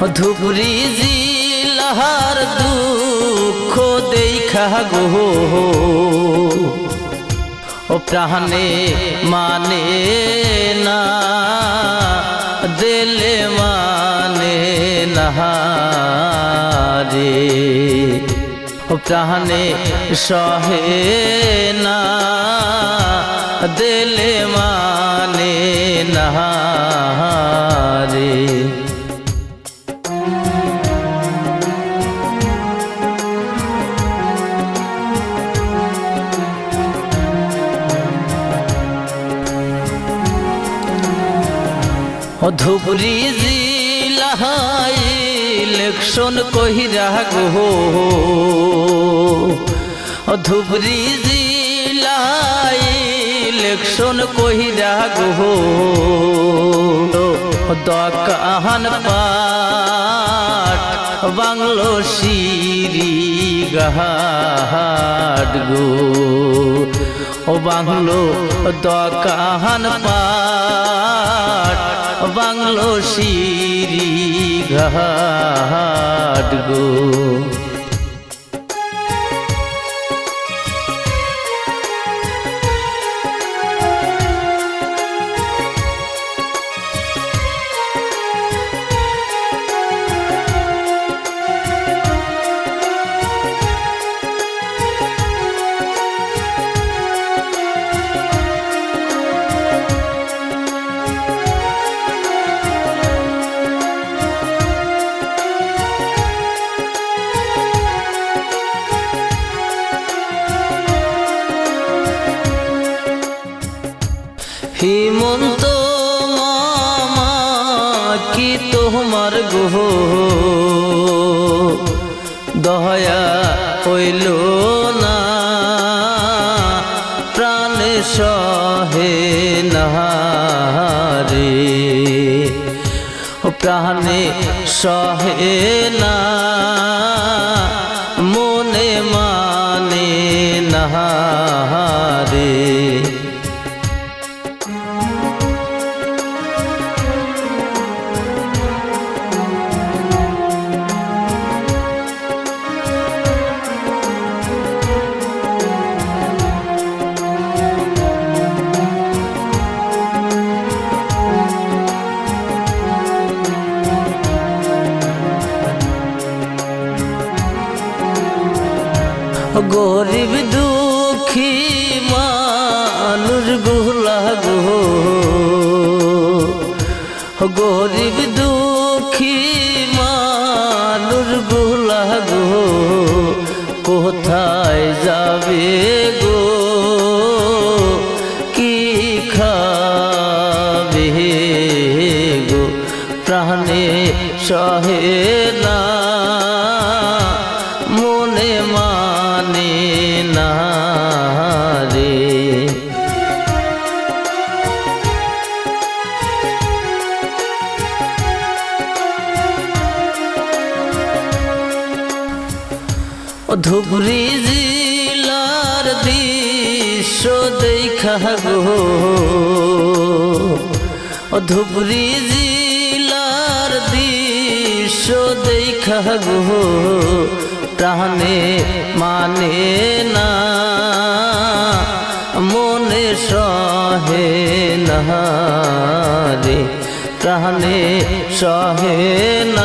ধুবরি জিলাহার দুঃখ দেখা গো। ও প্রাণে মানে না দিলে মানে না রে। ও প্রাণে সহে না দিলে মানে না ধুবরি জিলাহাই ইলেকশন কহিরা গো ধুবরি জিলাই ইলেকশন কহিরা গো দকাহান পাট বাংলো শিরি গাহাট গো। ও বাংলো দকাহান পাট বাংলো শিরি ঘাট গো। হিমন্ত মামা, কি তোমার গোহ? দয়া হইল না, প্রাণে সহে না রে ও প্রাণে সহে না, মনে মানে না গরিব দুঃখী মানুষগুলা গো গরিব দুঃখী মানুষগুলা গো কোথায় যাবে গো? কি খাবে গো? প্রাণে সহে না। ধুবরি জিলার দৃশ্য দেখা গো। ধুবরি জিলার দৃশ্য দেখা গো। প্রাণে মানে না, মনে সহে না রে। প্রাণে সহে না